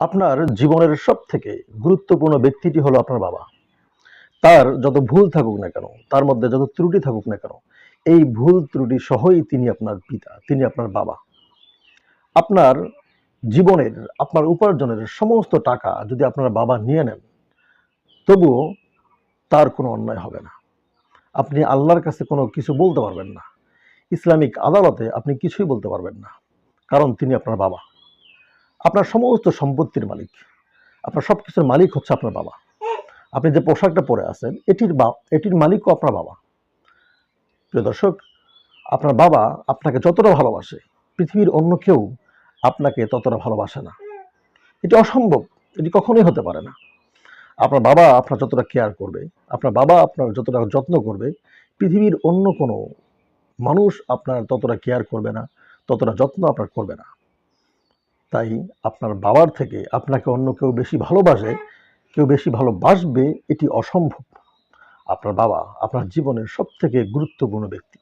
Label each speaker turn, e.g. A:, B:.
A: আপনার জীবনের সব থেকে গুরুত্বপূর্ণ ব্যক্তিটি হলো আপনার বাবা। তার যত ভুল থাকুক না কেন, তার মধ্যে যত ত্রুটি থাকুক না কেন, এই ভুল ত্রুটি সহই তিনি আপনার পিতা, তিনি আপনার বাবা। আপনার জীবনের, আপনার উপার্জনের সমস্ত টাকা যদি আপনার বাবা নিয়ে নেন, তবুও তার কোনো অন্যায় হবে না। আপনি আল্লাহর কাছে কোনো কিছু বলতে পারবেন না। ইসলামিক আদালতে আপনি কিছুই বলতে পারবেন না, কারণ তিনি আপনার বাবা। আপনার সমস্ত সম্পত্তির মালিক। আপনার সব কিছুর মালিক হচ্ছে আপনার বাবা। আপনি যে পোশাকটা পরে আছেন, এটির বা, এটির মালিকও আপনার বাবা। প্রিয় দর্শক, আপনার বাবা আপনাকে যতটা ভালোবাসে, পৃথিবীর অন্য কেউ আপনাকে ততটা ভালোবাসে না। এটি অসম্ভব, এটি কখনোই হতে পারে না। আপনার বাবা আপনার যতটা কেয়ার করবে, আপনার বাবা আপনার যতটা যত্ন করবে, পৃথিবীর অন্য কোনো মানুষ আপনার ততটা কেয়ার করবে না, ততটা যত্ন আপনার করবে না। তাই আপনার বাবার থেকে আপনাকে অন্য কেউ বেশি ভালোবাসে, কেউ বেশি ভালোবাসবে, এটি অসম্ভব। আপনার বাবা আপনার জীবনের সবথেকে গুরুত্বপূর্ণ ব্যক্তি।